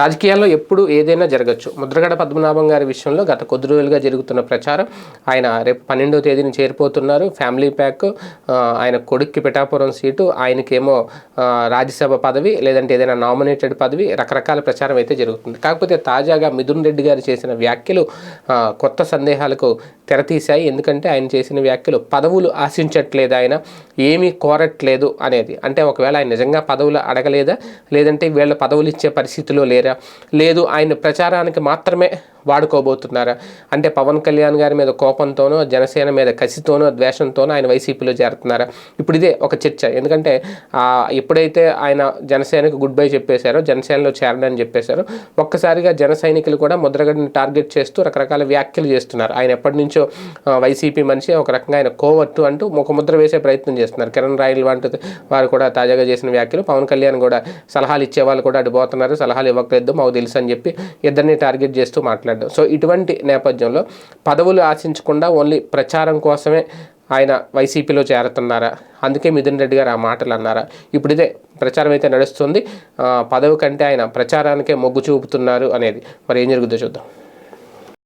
రాజకీయాల్లో ఎప్పుడు ఏదైనా జరగచ్చు. ముద్రగడ పద్మనాభం గారి విషయంలో గత కొద్ది రోజులుగా జరుగుతున్న ప్రచారం ఆయన రేపు పన్నెండవ తేదీని చేరిపోతున్నారు. ఫ్యామిలీ ప్యాక్ ఆయన కొడుక్కి పిఠాపురం సీటు ఆయనకేమో రాజ్యసభ పదవి లేదంటే ఏదైనా నామినేటెడ్ పదవి రకరకాల ప్రచారం అయితే జరుగుతుంది. కాకపోతే తాజాగా మిథున్ రెడ్డి గారు చేసిన వ్యాఖ్యలు కొత్త సందేహాలకు తెరతీశాయి. ఎందుకంటే ఆయన చేసిన వ్యాఖ్యలు పదవులు ఆశించట్లేదు ఆయన ఏమీ కోరట్లేదు అనేది. అంటే ఒకవేళ ఆయన నిజంగా పదవులు అడగలేదా? లేదంటే వీళ్ళ పదవులు ఇచ్చే పరిస్థితిలో లేరు? లేదు ఆయన ప్రచారానికి మాత్రమే వాడుకోబోతున్నారా? అంటే పవన్ కళ్యాణ్ గారి మీద కోపంతోనో జనసేన మీద కసితోనో ద్వేషంతోనో ఆయన వైసీపీలో చేరుతున్నారా? ఇప్పుడు ఇదే ఒక చర్చ. ఎందుకంటే ఎప్పుడైతే ఆయన జనసేనకు గుడ్ బై చెప్పేశారో జనసేనలో చేరడని చెప్పేశారో ఒక్కసారిగా జన సైనికులు కూడా ముద్రగడ్ని టార్గెట్ చేస్తూ రకరకాల వ్యాఖ్యలు చేస్తున్నారు. ఆయన ఎప్పటి నుంచో వైసీపీ మనిషి ఒక రకంగా ఆయన కోవట్టు అంటూ ఒక ముద్ర వేసే ప్రయత్నం చేస్తున్నారు. కిరణ్ రాయల్ వంటి వారు కూడా తాజాగా చేసిన వ్యాఖ్యలు పవన్ కళ్యాణ్ కూడా సలహాలు ఇచ్చే వాళ్ళు కూడా అటు పోతున్నారు సలహాలు ఇవ్వట్లేదు మాకు తెలుసు అని చెప్పి ఇద్దరిని టార్గెట్ చేస్తూ మాట్లాడడం. సో ఇటువంటి నేపథ్యంలో పదవులు ఆశించకుండా ఓన్లీ ప్రచారం కోసమే ఆయన వైసీపీలో చేరుతున్నారా? అందుకే మిథున్ రెడ్డి గారు ఆ మాటలు అన్నారా ఇప్పుడు ఇదే ప్రచారం అయితే నడుస్తుంది. పదవి కంటే ఆయన ప్రచారానికే మొగ్గు చూపుతున్నారు అనేది. మరి ఏం జరుగుతుందో చూద్దాం.